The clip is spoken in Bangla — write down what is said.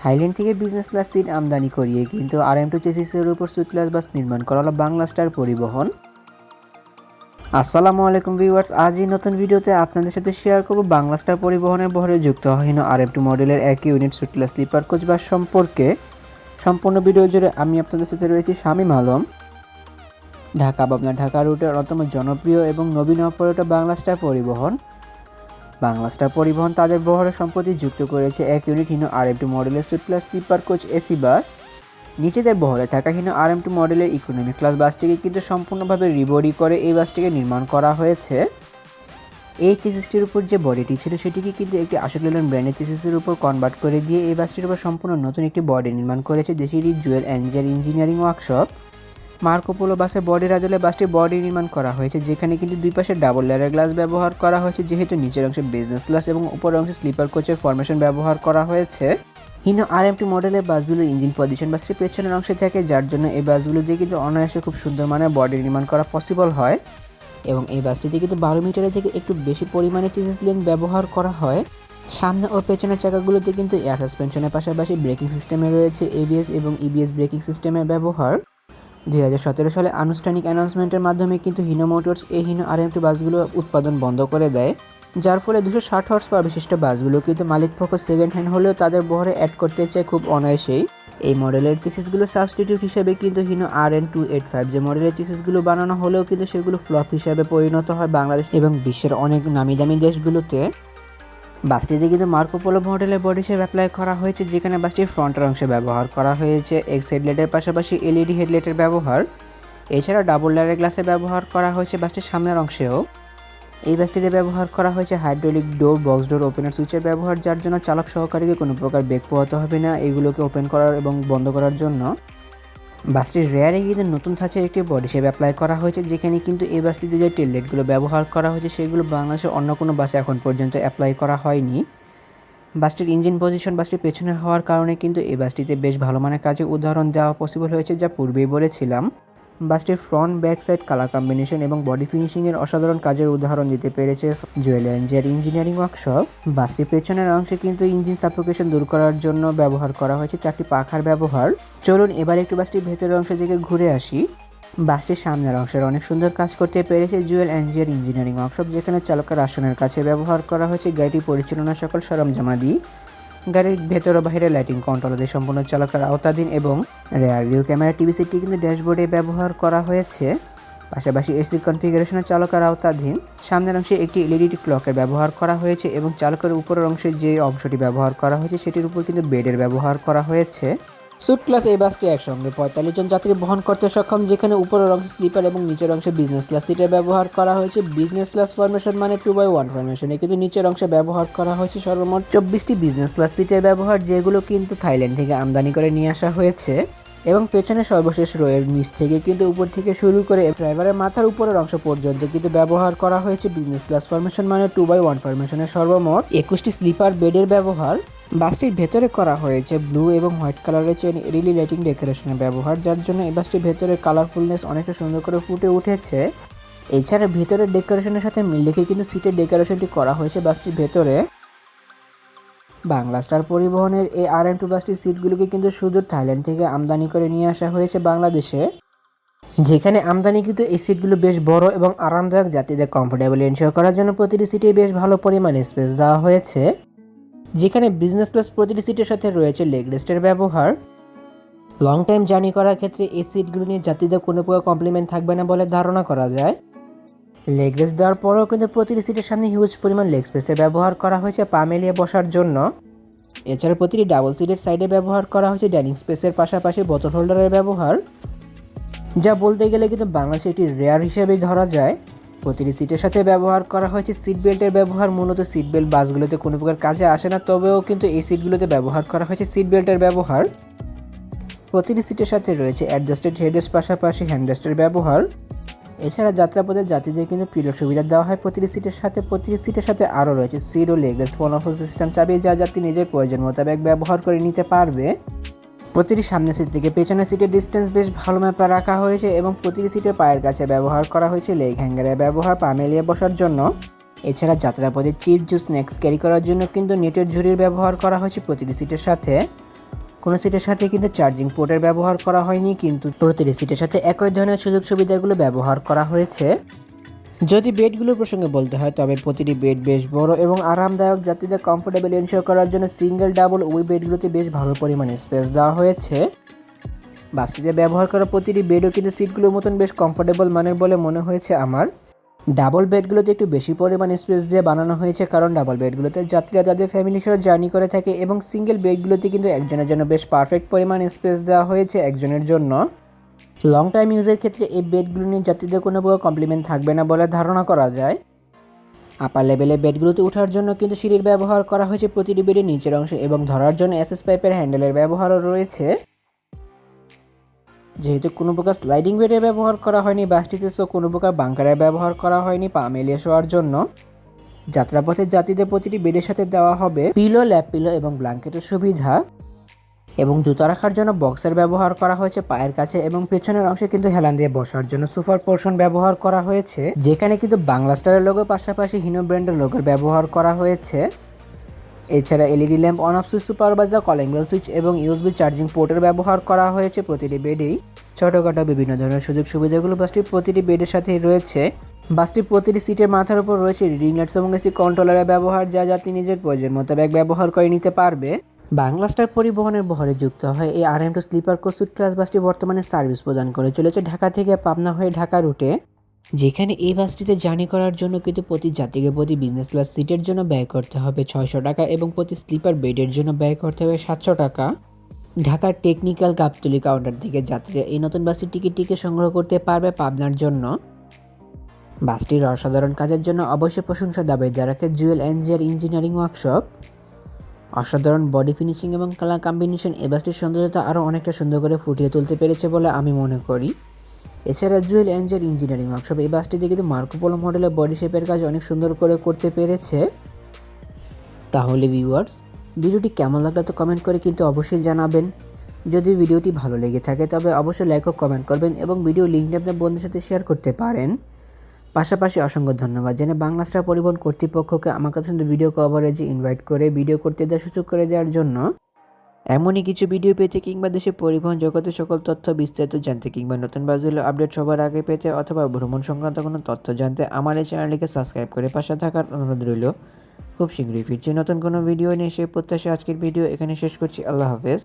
থাইল্যান্ড থেকে বিজনেস ক্লাস সিট আমদানি করিয়ে কিন্তু আর এম টু চেসিসের উপর সুইট ক্লাস বাস নির্মাণ করা হলো বাংলা স্টার পরিবহন। আসসালামু আলাইকুম ভিউয়ার্স আজ এই নতুন ভিডিওতে আপনাদের সাথে শেয়ার করব বাংলা স্টার পরিবহনের বহরে যুক্ত হীন আর এম টু মডেলের একই unit suite class sleeper coach bus সম্পর্কে। সম্পূর্ণ ভিডিও জুড়ে আমি আপনাদের সাথে রয়েছি শামীম আলম। ঢাকা, পাবনা, ঢাকা রুটের অন্যতম জনপ্রিয় এবং নবীন অপারেটর বাংলা স্টার পরিবহন। বাংলা স্টার পরিবহন তাদের বহরে সম্প্রতি যুক্ত করেছে। এক unit Hino R M two মডেলের suite plus sleeper coach AC bus নিচেদের বহরে থাকা হিনো আর এম টু মডেলের ইকোনমিক ক্লাস বাসটিকে কিন্তু সম্পূর্ণভাবে রিবডি করে এই বাসটিকে নির্মাণ করা হয়েছে। এই চেসিসটির উপর যে বডিটি ছিল সেটিকে কিন্তু একটি আশোক লেলন ব্র্যান্ডের চেসিসের উপর কনভার্ট করে দিয়ে এই বাসটির উপর সম্পূর্ণ নতুন একটি বডি নির্মাণ করেছে দেশির Jewel Angel engineering workshop Marcopolo বাসের বডির আদলে বাসটির বডি নির্মাণ করা হয়েছে, যেখানে কিন্তু দুই পাশে ডাবল লেয়ারের গ্লাস ব্যবহার করা হয়েছে, যেহেতু নিচের অংশে বিজনেস ক্লাস এবং উপরের অংশে স্লিপার কোচের ফরমেশন ব্যবহার করা হয়েছে। হিনো আর এমটি মডেলের বাসগুলোর ইঞ্জিন পজিশন বাসটির পেছনের অংশে থাকে, যার জন্য এই বাসগুলো দিয়ে কিন্তু অনায়াসে খুব সুন্দর মানের বডি নির্মাণ করা পসিবল হয়। এবং এই বাসটিতে কিন্তু বারো মিটারের থেকে একটু বেশি পরিমাণে চিসেস লেন্থ ব্যবহার করা হয়। সামনে ও পেছনের চাকাগুলোতে কিন্তু এয়ার সাসপেনশনের পাশাপাশি ব্রেকিং সিস্টেমে রয়েছে এবিএস এবং ইবিএস ব্রেকিং সিস্টেমের ব্যবহার। দুই হাজার সতেরো সালে আনুষ্ঠানিক অ্যানাউন্সমেন্টের মাধ্যমে কিন্তু হিনো মোটরস এই হিনো আর এমটি বাসগুলো উৎপাদন বন্ধ করে দেয়। যার ফলে দুশো ষাট হর্স পাওয়ার বিশিষ্ট বাসগুলো কিন্তু মালিক পক্ষ সেকেন্ড হ্যান্ড হলেও তাদের বহরে অ্যাড করতে চায় খুব অনায়াসেই। এই মডেলের চেসিসগুলো সাবস্টিটিউট হিসেবে কিন্তু Hino R N two eight five যে মডেলের চেসিসগুলো বানানো হলেও কিন্তু সেগুলো ফ্লপ হিসেবে পরিণত হয় বাংলাদেশ এবং বিশ্বের অনেক নামি দামি দেশগুলোতে। বাসটিতে কিন্তু মার্কোপোলো মডেলের বডি শেপ অ্যাপ্লাই করা হয়েছে, যেখানে বাসটির ফ্রন্টের অংশে ব্যবহার করা হয়েছে। এক্স হেডলাইটের পাশাপাশি এলইডি হেডলাইটের ব্যবহার। এছাড়া ডাবল লেয়ারের গ্লাসে ব্যবহার করা হয়েছে বাসটির সামনের অংশেও। এই বাসটিতে ব্যবহার করা হয়েছে hydraulic door box door opener সুইচের ব্যবহার, যার জন্য চালক সহকারীকে কোনো প্রকার বেগ পোহাতে হবে না। এগুলোকে ওপেন করার এবং বন্ধ করার জন্য বাসটির রেয়ারে কিন্তু নতুন ধাঁচের একটি বডি শেপ অ্যাপ্লাই করা হয়েছে, যেখানে কিন্তু এই বাসটিতে যে টেললেটগুলো ব্যবহার করা হয়েছে, সেগুলো বাংলাদেশের অন্য কোনো বাসে এখন পর্যন্ত অ্যাপ্লাই করা হয়নি। বাসটির ইঞ্জিন পজিশন বাসটির পেছনে হওয়ার কারণে কিন্তু এই বাসটিতে বেশ ভালো মানের কাজে উদাহরণ দেওয়া পসিবল হয়েছে, যা পূর্বেই বলেছিলাম। বাসটির front, back side, colour combination এবং বডি ফিনিশিংয়ের অসাধারণ কাজের উদাহরণ দিতে পেরেছে জুয়েল এঞ্জিয়ার ইঞ্জিনিয়ারিং ওয়ার্কশপ। বাসটির পেছনের অংশে কিন্তু ইঞ্জিন সাফোকেশন দূর করার জন্য ব্যবহার করা হয়েছে চারটি পাখার ব্যবহার। চলুন এবার একটু বাসটির ভেতরের অংশ থেকে ঘুরে আসি। বাসটির সামনের অংশের অনেক সুন্দর কাজ করতে পেরেছে জুয়েল এঞ্জিয়ার ইঞ্জিনিয়ারিং ওয়ার্কশপ, যেখানে চালকের আসনের কাছে ব্যবহার করা হয়েছে গাড়িটি পরিচালনার সকল সরঞ্জামাদি। গাড়ির ভেতর ও বাইরে লাইটিং কন্ট্রোল দিয়ে সম্পূর্ণ চালকের আওতাধীন এবং রেয়ার ভিউ ক্যামেরা টিভি সিটটি কিন্তু ড্যাশবোর্ডে ব্যবহার করা হয়েছে। পাশাপাশি এসি কনফিগারেশনের চালকের আওতাধীন। সামনের অংশে একটি এলইডি ক্লকের ব্যবহার করা হয়েছে এবং চালকের উপরের অংশে যে অংশটি ব্যবহার করা হয়েছে, সেটির উপর কিন্তু বেডের ব্যবহার করা হয়েছে। সুট ক্লাস এই বাসটি একসঙ্গে পঁয়তাল্লিশ জন যাত্রী বহন করতে সক্ষম, যেখানে উপরের অংশে স্লিপার এবং নিচের অংশে বিজনেস ক্লাস সিটের ব্যবহার করা হয়েছে। বিজনেস ক্লাস ফরমেশন মানে টু বাই ওয়ান ফরমেশনে কিন্তু নিচের অংশে ব্যবহার করা হয়েছে সর্বমোট চব্বিশটি বিজনেস ক্লাস সিটের ব্যবহার, যেগুলো কিন্তু থাইল্যান্ড থেকে আমদানি করে নিয়ে আসা হয়েছে। এবং পেছনে সর্বশেষ রয়ের নিচ থেকে কিন্তু উপর থেকে শুরু করে ড্রাইভারের মাথার উপরের অংশ পর্যন্ত কিন্তু ব্যবহার করা হয়েছে। বিজনেস ক্লাস ফরমেশন মানে টু বাই ওয়ান ফরমেশনের সর্বমোট একুশটি স্লিপার বেডের ব্যবহার। বাসটির ভেতরে করা হয়েছে ব্লু এবং হোয়াইট কালারের চেন, এলইডি লাইটিং, ডেকোরেশনের ব্যবহার, যার জন্য এই বাসটির ভেতরে কালারফুলনেস অনেকটা সুন্দর করে ফুটে উঠেছে। এছাড়া ভেতরের ডেকোরেশনের সাথে মিল রেখে কিন্তু সিটের ডেকোরেশনটি করা হয়েছে বাসটির ভেতরে। বাংলা স্টার পরিবহনের এই আর এম টু বাসটির সিটগুলোকে কিন্তু সুদূর থাইল্যান্ড থেকে আমদানি করে নিয়ে আসা হয়েছে বাংলাদেশে। যেখানে আমদানিকৃত এই সিটগুলো বেশ বড় এবং আরামদায়ক যাত্রীদের কমফোর্টেবল এনশিওর করার জন্য প্রতিটি সিটে বেশ ভালো পরিমাণে স্পেস দেওয়া হয়েছে। যেখানে বিজনেস ক্লাস প্রতিটি সিটের সাথে রয়েছে লেগ রেস্টের ব্যবহার। লং টাইম জার্নি করার ক্ষেত্রে এই সিটগুলো নিয়ে যাত্রীদের কোনো প্রকার কমপ্লিমেন্ট থাকবে না বলে ধারণা করা যায়। লেগ রেস্ট দেওয়ার পরেও কিন্তু প্রতিটি সিটের সামনে হিউজ পরিমাণ লেগ স্পেসের ব্যবহার করা হয়েছে পা মেলিয়ে বসার জন্য। এছাড়া প্রতিটি ডাবল সিটের সাইডে ব্যবহার করা হয়েছে ডাইনিং স্পেসের পাশাপাশি বোতল হোল্ডারের ব্যবহার। যা বলতে গেলে কিন্তু বাংলাদেশে একটি রেয়ার হিসেবেই ধরা যায়। প্রতিটি সিটের সাথে ব্যবহার করা হয়েছে সিট বেল্টের ব্যবহার। মূলত সিট বেল্ট বাসগুলোতে কোনো প্রকার কাজে আসে না, তবেও কিন্তু এই সিটগুলোতে ব্যবহার করা হয়েছে সিট বেল্টের ব্যবহার। প্রতিটি সিটের সাথে রয়েছে অ্যাডজাস্টেড হেডরেস্ট পাশাপাশি হ্যান্ডরেস্টের ব্যবহার। এছাড়া যাত্রাপথে যাত্রীদের কিন্তু পিলোর সুবিধা দেওয়া হয় প্রতিটি সিটের সাথে। প্রতিটি সিটের সাথে আরও রয়েছে সিট ও লেগ রেস্ট ফোন সিস্টেম চাবি যা যাত্রী নিজের প্রয়োজন মোতাবেক ব্যবহার করে নিতে পারবে। প্রতিটি সামনের সিট থেকে পেছনের সিটের ডিস্টেন্স বেশ ভালো ম্যাপে রাখা হয়েছে এবং প্রতিটি সিটের পায়ের কাছে ব্যবহার করা হয়েছে লেগ হ্যাঙ্গারের ব্যবহার, পা মেলিয়ে বসার জন্য। এছাড়া যাত্রাপথে চিপ জুস স্ন্যাক্স ক্যারি করার জন্য কিন্তু নেটের ঝুড়ির ব্যবহার করা হয়েছে প্রতিটি সিটের সাথে। কোনো সিটের সাথে কিন্তু চার্জিং পোর্টের ব্যবহার করা হয়নি, কিন্তু প্রতিটি সিটের সাথে একই ধরনের সুযোগ সুবিধাগুলো ব্যবহার করা হয়েছে। যদি বেডগুলোর প্রসঙ্গে বলতে হয়, তবে প্রতিটি বেড বেশ বড় এবং আরামদায়ক। যাত্রীদের কমফোর্টেবল এনশিওর করার জন্য সিঙ্গেল ডাবল ওই বেডগুলোতে বেশ ভালো পরিমাণে স্পেস দেওয়া হয়েছে। বাসটিতে ব্যবহার করা প্রতিটি বেডও কিন্তু সিটগুলোর মতন বেশ কমফোর্টেবল মানের বলে মনে হয়েছে আমার। ডাবল বেডগুলোতে একটু বেশি পরিমাণ স্পেস দিয়ে বানানো হয়েছে কারণ ডাবল বেডগুলোতে যাত্রীরা তাদের ফ্যামিলি সহ জার্নি করে থাকে এবং সিঙ্গেল বেডগুলোতে কিন্তু একজনের জন্য বেশ পারফেক্ট পরিমাণ স্পেস দেওয়া হয়েছে একজনের জন্য। লং টাইম ইউজের ক্ষেত্রে এই বেডগুলো নিয়ে যাত্রীদের কোনো প্রকার কমপ্লিমেন্ট থাকবে না বলে ধারণা করা যায়। আপার লেভেলে বেডগুলোতে ওঠার জন্য কিন্তু সিঁড়ির ব্যবহার করা হয়েছে প্রতিটি বেডের নিচের অংশে এবং ধরার জন্য এসএস পাইপের হ্যান্ডেলের ব্যবহারও রয়েছে। যেহেতু কোনো প্রকার স্লাইডিং বেডের ব্যবহার করা হয়নি, বাসটিতে সো কোনো প্রকার বাংকারের ব্যবহার করা হয়নি, পা মেলিয়ে শোয়ার জন্য। যাত্রাপথে যাত্রীদের প্রতিটি বেডের সাথে দেওয়া হবে পিলো ল্যাপ পিলো এবং ব্ল্যাঙ্কেটের সুবিধা। এবং জুতা রাখার জন্য বক্সের ব্যবহার করা হয়েছে পায়ের কাছে এবং পেছনের অংশে কিন্তু হেলান দিয়ে বসার জন্য সুপার পোর্শন ব্যবহার করা হয়েছে, যেখানে কিন্তু বাংলা স্টারের লোগোর পাশাপাশি হিনো ব্র্যান্ডের লোগোর ব্যবহার করা হয়েছে। এছাড়া LED lamp on off switch supervisor calling bell switch এবং ইউএসবি চার্জিং পোর্টের ব্যবহার করা হয়েছে প্রতিটি বেডেই ছোটোখাটো বিভিন্ন ধরনের সুযোগ সুবিধাগুলো বাসটির প্রতিটি বেডের সাথেই রয়েছে। বাসটির প্রতিটি সিটের মাথার উপর রয়েছে রিডিং লাইটস এবং এসি কন্ট্রোলারের ব্যবহার, যা যাত্রী নিজের প্রয়োজন মোতাবেক ব্যবহার করে নিতে পারবে। বাংলা স্টার পরিবহনের বহরে যুক্ত হয় এই R M two sleeper coach class বাসটি বর্তমানে সার্ভিস প্রদান করে চলেছে ঢাকা থেকে পাবনা হয়ে ঢাকা রুটে যেখানে এই বাসটিতে জার্নি করার জন্য কিন্তু প্রতি যাত্রীকে প্রতি বিজনেস ক্লাস সিটের জন্য ব্যয় করতে হবে ছয়শো টাকা এবং প্রতি স্লিপার বেডের জন্য ব্যয় করতে হবে সাতশো টাকা। ঢাকার টেকনিক্যাল গাবতলি কাউন্টার থেকে যাত্রীরা এই নতুন বাসটির টিকিটটিকে সংগ্রহ করতে পারবে পাবনার জন্য। বাসটির অসাধারণ কাজের জন্য অবশ্যই প্রশংসা দাবি রাখে জুয়েল এনজিআর ইঞ্জিনিয়ারিং ওয়ার্কশপ অসাধারণ বডি ফিনিশিং এবং কালার কম্বিনেশন এই বাসটির সৌন্দর্যতা আরও অনেকটা সুন্দর করে ফুটিয়ে তুলতে পেরেছে বলে আমি মনে করি। এছাড়া জুয়েল এঞ্জেল ইঞ্জিনিয়ারিং ওয়ার্কশপ এই বাসটিতে কিন্তু মার্কোপোলো মডেলের বডি শেপের কাজ অনেক সুন্দর করে করতে পেরেছে। তাহলে ভিউয়ার্স, ভিডিওটি কেমন লাগল তো কমেন্ট করে কিন্তু অবশ্যই জানাবেন। যদি ভিডিওটি ভালো লেগে থাকে তবে অবশ্যই লাইক ও কমেন্ট করবেন এবং ভিডিও লিঙ্কটি আপনার বন্ধুর সাথে শেয়ার করতে পারেন। পাশাপাশি অসংখ্য ধন্যবাদ। জেনে বাংলা স্টার পরিবহন কর্তৃপক্ষকে আমার কাছে ভিডিও কভারেজে ইনভাইট করে ভিডিও করতে দেওয়ার সুযোগ করে দেওয়ার জন্য এমনই কিছু ভিডিও পেতে কিংবা দেশে পরিবহন জগতের সকল তথ্য বিস্তারিত জানতে কিংবা নতুন বাজুলো আপডেট সবার আগে পেতে অথবা ভ্রমণ সংক্রান্ত কোনো তথ্য জানতে আমার এই চ্যানেলটিকে সাবস্ক্রাইব করে পাশে থাকার অনুরোধ রইল। খুব শীঘ্রই ফিরছি নতুন কোনো ভিডিও নিয়ে, সেই প্রত্যাশা আজকের ভিডিও এখানে শেষ করছি। আল্লাহ হাফেজ।